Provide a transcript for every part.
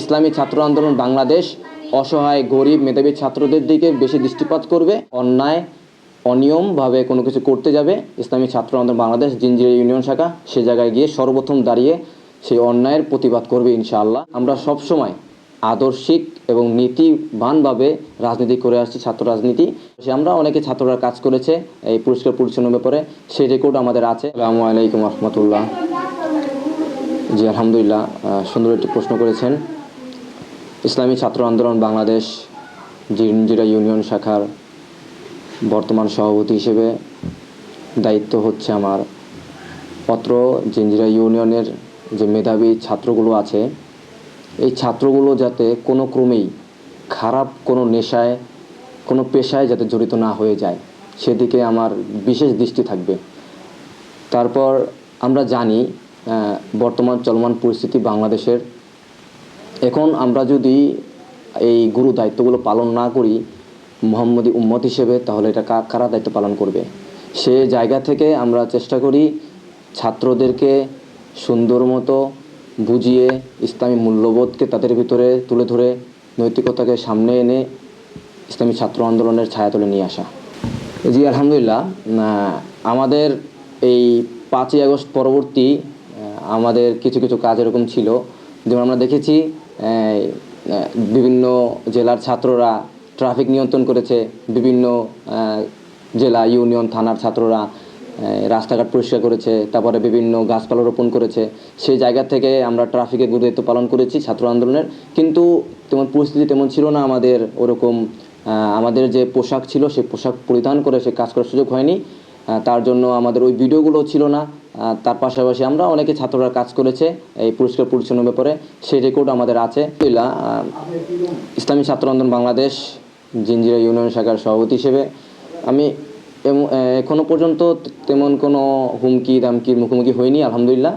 ইসলামী ছাত্র আন্দোলন বাংলাদেশ অসহায়, গরিব, মেধাবী ছাত্রদের দিকে বেশি দৃষ্টিপাত করবে। অন্যায়, অনিয়মভাবে কোনো কিছু করতে যাবে। ইসলামী ছাত্র আন্দোলন বাংলাদেশ, জিঞ্জিরা ইউনিয়ন শাখা সে জায়গায় গিয়ে সর্বপ্রথম দাঁড়িয়ে সেই অন্যায়ের প্রতিবাদ করবে ইনশাআল্লাহ। আমরা সবসময় আদর্শিক এবং নীতিবানভাবে রাজনীতি করে আসছি, ছাত্র রাজনীতি। সে আমরা অনেকে ছাত্ররা কাজ করেছে এই পুরস্কার পরিচ্ছন্ন ব্যাপারে সেই রেকর্ড আমাদের আছে। আসসালামু আলাইকুম রহমতুল্লাহ। জি, আলহামদুলিল্লাহ সুন্দর একটি প্রশ্ন করেছেন। ইসলামী ছাত্র আন্দোলন বাংলাদেশ জিঞ্জিরা ইউনিয়ন শাখার বর্তমান সভাপতি হিসেবে দায়িত্ব হচ্ছে আমার। পত্র জিঞ্জিরা ইউনিয়নের যে মেধাবী ছাত্রগুলো আছে, এই ছাত্রগুলো যাতে কোনো ক্রমেই খারাপ কোনো নেশায়, কোনো পেশায় যাতে জড়িত না হয়ে যায়, সেদিকে আমার বিশেষ দৃষ্টি থাকবে। তারপর আমরা জানি বর্তমান চলমান পরিস্থিতি বাংলাদেশের এখন আমরা যদি এই গুরু দায়িত্বগুলো পালন না করি, মোহাম্মদী উম্মত হিসেবে, তাহলে এটা কারা দায়িত্ব পালন করবে? সে জায়গা থেকে আমরা চেষ্টা করি ছাত্রদেরকে সুন্দর মতো বুঝিয়ে ইসলামী মূল্যবোধকে তাদের ভিতরে তুলে ধরে, নৈতিকতাকে সামনে এনে ইসলামী ছাত্র আন্দোলনের ছায়া তুলে নিয়ে আসা। জি, আলহামদুলিল্লাহ আমাদের এই পাঁচই আগস্ট পরবর্তী আমাদের কিছু কিছু কাজ এরকম ছিল। যেমন আমরা দেখেছি বিভিন্ন জেলার ছাত্ররা ট্রাফিক নিয়ন্ত্রণ করেছে, বিভিন্ন জেলা ইউনিয়ন থানার ছাত্ররা রাস্তাঘাট পরিষ্কার করেছে, তারপরে বিভিন্ন গাছপালা রোপণ করেছে। সেই জায়গা থেকে আমরা ট্রাফিকের গুরুত্ব পালন করেছি ছাত্র আন্দোলনের। কিন্তু তেমন পরিস্থিতি তেমন ছিল না, আমাদের ওরকম আমাদের যে পোশাক ছিল, সেই পোশাক পরিধান করে সে কাজ করার সুযোগ হয়নি। তার জন্য আমাদের ওই ভিডিওগুলো ছিল না। তার পাশাপাশি আমরা অনেকে ছাত্ররা কাজ করেছে এই পুরস্কার পরিচ্ছন্ন ব্যাপারে। সেই রেকর্ড আমাদের আছে। ইসলামী ছাত্র আন্দোলন বাংলাদেশ জিঞ্জিরা ইউনিয়ন শাখার সভাপতি হিসেবে। আমি এম- আহ, এখনও পর্যন্ত তেমন কোনো হুমকি দামকির মুখোমুখি হয়নি আলহামদুলিল্লাহ।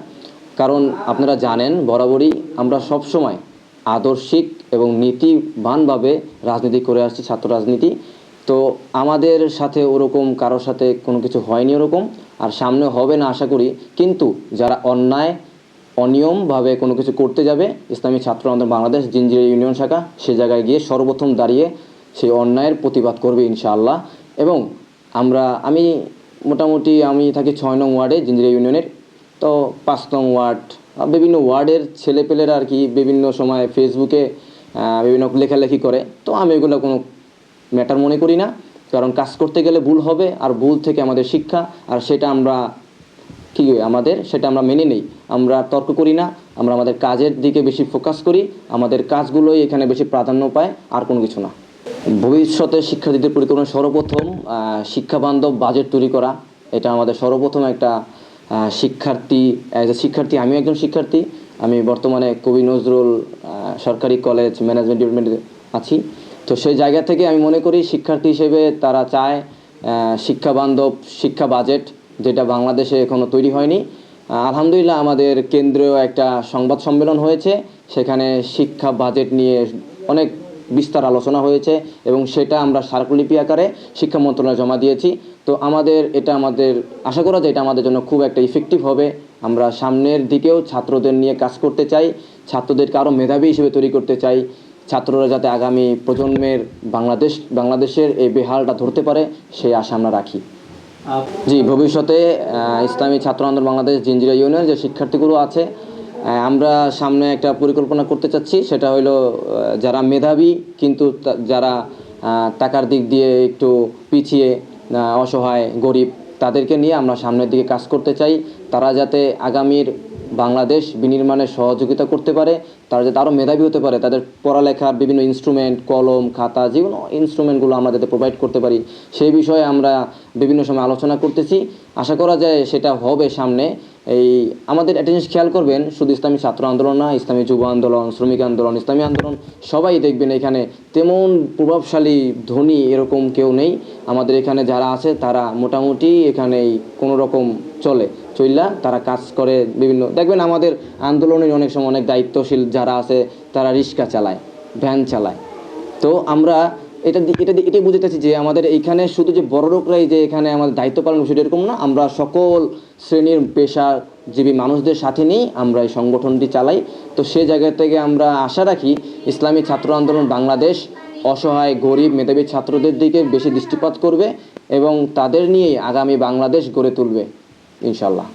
কারণ আপনারা জানেন বরাবরই আমরা সবসময় আদর্শিক এবং নীতিবানভাবে রাজনীতি করে আসছি ছাত্র রাজনীতি। তো আমাদের সাথে ওরকম, কারোর সাথে কোনো কিছু হয়নি ওরকম, আর সামনে হবে না আশা করি। কিন্তু যারা অন্যায়, অনিয়মভাবে কোনো কিছু করতে যাবে, ইসলামী ছাত্র আন্দোলন বাংলাদেশ জিঞ্জিরা ইউনিয়ন শাখা, সে জায়গায় গিয়ে সর্বপ্রথম দাঁড়িয়ে সেই অন্যায়ের প্রতিবাদ করবে ইনশাআল্লাহ। এবং আমরা, আমি মোটামুটি, আমি থাকি ছয় নং ওয়ার্ডে জিঞ্জিরা ইউনিয়নের। তো পাঁচ নং ওয়ার্ড বিভিন্ন ওয়ার্ডের ছেলেপেলেরা আর কি বিভিন্ন সময় ফেসবুকে বিভিন্ন লেখালেখি করে। তো আমি এগুলো কোনো ম্যাটার মনে করি না, কারণ কাজ করতে গেলে ভুল হবে আর ভুল থেকে আমাদের শিক্ষা, আর সেটা আমরা কি আমাদের সেটা আমরা মেনে নেই। আমরা তর্ক করি না, আমরা আমাদের কাজের দিকে বেশি ফোকাস করি, আমাদের কাজগুলোই এখানে বেশি প্রাধান্য পায়, আর কোনো কিছু না। ভবিষ্যতে শিক্ষার্থীদের পরিকল্পনা সর্বপ্রথম শিক্ষাবান্ধব বাজেট তৈরি করা, এটা আমাদের সর্বপ্রথম একটা শিক্ষার্থী অ্যাজ এ শিক্ষার্থী, আমিও একজন শিক্ষার্থী, আমি বর্তমানে কবি নজরুল সরকারি কলেজ ম্যানেজমেন্ট ডিপার্টমেন্টে আছি। তো সেই জায়গা থেকে আমি মনে করি শিক্ষার্থী হিসেবে তারা চায় শিক্ষাবান্ধব শিক্ষা বাজেট যেটা বাংলাদেশে এখনও তৈরি হয়নি। আলহামদুলিল্লাহ আমাদের কেন্দ্রীয় একটা সংবাদ সম্মেলন হয়েছে, সেখানে শিক্ষা বাজেট নিয়ে অনেক বিস্তার আলোচনা হয়েছে এবং সেটা আমরা স্মারকলিপি আকারে শিক্ষা মন্ত্রণালয়ে জমা দিয়েছি। তো আমাদের এটা আমাদের, আশা করা যায় এটা আমাদের জন্য খুব একটা ইফেক্টিভ হবে। আমরা সামনের দিকেও ছাত্রদের নিয়ে কাজ করতে চাই, ছাত্রদেরকে আরও মেধাবী হিসেবে তৈরি করতে চাই। ছাত্ররা যাতে আগামী প্রজন্মের বাংলাদেশ, বাংলাদেশের এই বেহালটা ধরতে পারে, সেই আশা আমরা রাখি। জি, ভবিষ্যতে ইসলামী ছাত্র আন্দোলন বাংলাদেশ জিঞ্জিরা ইউনিয়নের যে শিক্ষার্থীগুলো আছে আমরা সামনে একটা পরিকল্পনা করতে চাচ্ছি, সেটা হলো যারা মেধাবী, কিন্তু যারা টাকার দিক দিয়ে একটু পিছিয়ে অসহায়, গরিব, তাদেরকে নিয়ে আমরা সামনের দিকে কাজ করতে চাই। তারা যাতে আগামীর বাংলাদেশ বিনির্মাণে সহযোগিতা করতে পারে, তারা যাতে আরও মেধাবী হতে পারে, তাদের পড়ালেখার বিভিন্ন ইনস্ট্রুমেন্ট কলম, খাতা যে কোনো ইনস্ট্রুমেন্টগুলো আমরা যাতে প্রোভাইড করতে পারি। সেই বিষয়ে আমরা বিভিন্ন সময় আলোচনা করতেছি। আশা করা যায় সেটা হবে সামনে। এই আমাদের একটা জিনিস খেয়াল করবেন, শুধু ইসলামী ছাত্র আন্দোলন না, ইসলামী যুব আন্দোলন, শ্রমিক আন্দোলন, ইসলামী আন্দোলন, সবাই দেখবেন এখানে তেমন প্রভাবশালী, ধনী এরকম কেউ নেই। আমাদের এখানে যারা আছে, তারা মোটামুটি এখানে কোনো রকম চলে। চইলা তারা কাজ করে বিভিন্ন, দেখবেন আমাদের আন্দোলনের অনেক সময় অনেক দায়িত্বশীল যারা আছে, তারা রিক্সা চালায়, ভ্যান চালায়। তো আমরা এটা এটা এটাই বুঝতেছি যে আমাদের এইখানে শুধু যে বড় লোকরাই যে এখানে আমাদের দায়িত্ব পালন করছে এরকম না। আমরা সকল শ্রেণির পেশা জীবী মানুষদের সাথে নিয়েই আমরা এই সংগঠনটি চালাই। তো সে জায়গা থেকে আমরা আশা রাখি ইসলামী ছাত্র আন্দোলন বাংলাদেশ অসহায়, গরিব, মেধাবী ছাত্রদের দিকে বেশি দৃষ্টিপাত করবে এবং তাদের নিয়েই আগামী বাংলাদেশ গড়ে তুলবে। İnşallah.